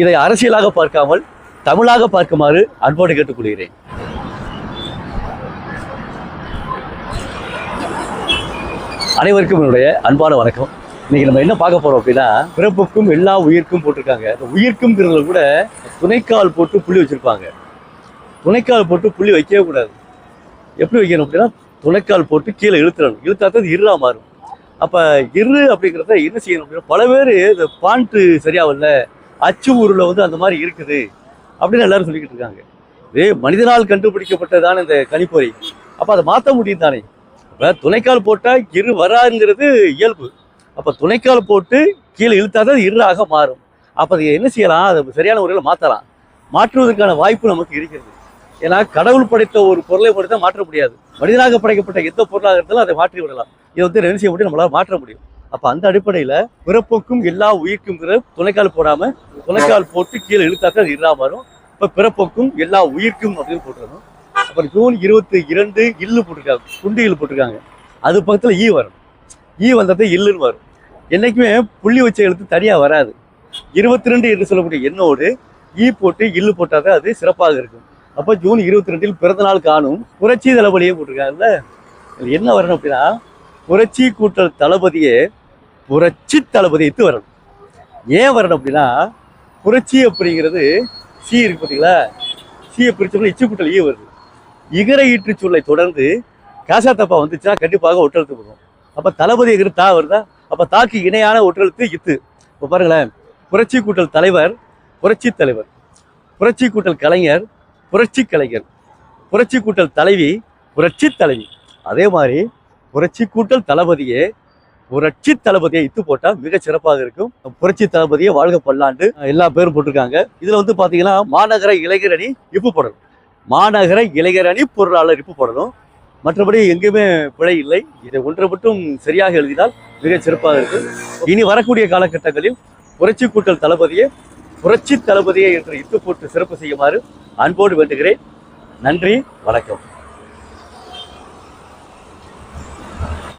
இதை அரசியலாக பார்க்காமல் தமிழாக பார்க்குமாறு அன்போடு கேட்டுக்கொள்கிறேன். அனைவருக்கும் என்னுடைய அன்பான வணக்கம். இன்னைக்கு நம்ம என்ன பார்க்க போறோம் அப்படின்னா பிறப்புக்கும் எல்லா உயிர்க்கும் போட்டிருக்காங்க. இந்த உயிர்க்கும்ங்கிறதுல கூட துணைக்கால் போட்டு புள்ளி வச்சிருப்பாங்க. துணைக்கால் போட்டு புள்ளி வைக்கவே கூடாது. எப்படி வைக்கணும் அப்படின்னா துணைக்கால் போட்டு கீழே இழுத்துறணும் இழுத்தா இருளா மாறும். அப்போ இரு அப்படிங்கிறத என்ன செய்யணும் அப்படின்னா பல பேர் இந்த பாண்ட்டு சரியாகல அச்சு ஊரில் வந்து அந்த மாதிரி இருக்குது அப்படின்னு எல்லாரும் சொல்லிக்கிட்டு இருக்காங்க. இதே மனிதனால் கண்டுபிடிக்கப்பட்டதான இந்த கணிப்பொறி. அப்போ அதை மாற்ற முடியும் தானே? இப்போ துணைக்கால் போட்டால் இரு வராங்கிறது இயல்பு. அப்போ துணைக்கால் போட்டு கீழே இழுத்தாதான் இருளாக மாறும். அப்போ அதை என்ன செய்யலாம்? அதை சரியான முறையில் மாற்றலாம் மாற்றுவதற்கான வாய்ப்பு நமக்கு இருக்கிறது. ஏன்னா கடவுள் படைத்த ஒரு பொருளை மட்டும் தான் மாற்ற முடியாது. மனிதனாக படைக்கப்பட்ட எந்த பொருளாக இருந்தாலும் அதை மாற்றி விடலாம். இதை வந்து என்ன செய்ய முடியும்? நம்மளால் மாற்ற முடியும். அப்போ அந்த அடிப்படையில் பிறப்புக்கும் எல்லா உயிர்க்குங்கிற துணைக்கால் போடாமல் துணைக்கால் போட்டு கீழே இழுத்தாக்க அது இல்லாமல் வரும் இப்போ பிறப்புக்கும் எல்லா உயிர்க்கும் அப்படின்னு போட்டுருக்கணும் அப்புறம் ஜூன் இருபத்தி இரண்டு இல்லு போட்டிருக்காங்க. குண்டு இல்லு போட்டிருக்காங்க. அது பக்கத்தில் ஈ வரும். ஈ வந்தது இல்லுன்னு வரும். என்னைக்குமே புள்ளி வச்ச எழுத்து தனியாக வராது. இருபத்தி ரெண்டு என்று சொல்லக்கூடிய எண்ணோடு ஈ போட்டு இல்லு போட்டால் தான் அது சிறப்பாக இருக்கும். அப்போ ஜூன் இருபத்தி ரெண்டில் பிறந்த நாள் காணும் புரட்சி தளபதியே போட்டிருக்காங்கல்ல என்ன வரணும் அப்படின்னா புரட்சி கூட்டல் தளபதியே புரட்சி தளபதி இத்து வரணும் ஏன் வரணும் அப்படின்னா புரட்சி அப்படிங்கிறது சி இருக்கு பார்த்தீங்களா சீயை பிரிச்சோம்னா இச்சு ஈ வருது. இகர ஈற்று சொல்லை தொடர்ந்து காசா தப்பா வந்துச்சுன்னா கண்டிப்பாக ஒற்றெழுத்து போகும் அப்போ தளபதி தளபதிங்கிற தா வருதா? அப்போ தாக்கு இணையான ஒற்றெழுத்து இத்து. இப்போ பாருங்களேன் புரட்சி கூட்டல் தலைவர் புரட்சி தலைவர். புரட்சி கூட்டல் கலைஞர் புரட்சி கலைஞர். புரட்சி கூட்டல் தலைவி புரட்சி தலைவி. அதே மாதிரி புரட்சி கூட்டல் தளபதியே புரட்சி தளபதியை இத்து போட்டால் மிக சிறப்பாக இருக்கும். புரட்சி தளபதியை வாழ்க பல்லாண்டு. எல்லா பேரும் போட்டிருக்காங்க. இதுல வந்து பாத்தீங்கன்னா மாநகர இளைஞர் அணி இப்பு போடணும். மாநகர இளைஞர் அணி பொருளாளர் இப்பு போடணும். மற்றபடி எங்கேயுமே பிழை இல்லை. இதை ஒன்றை மட்டும் சரியாக எழுதினால் மிக சிறப்பாக இருக்கும். இனி வரக்கூடிய காலகட்டங்களில் புரட்சி கூட்டல் தளபதியை புரட்சி தளபதியை என்று இத்து போட்டு சிறப்பு செய்யுமாறு அன்போடு வேண்டுகிறேன். நன்றி வணக்கம்.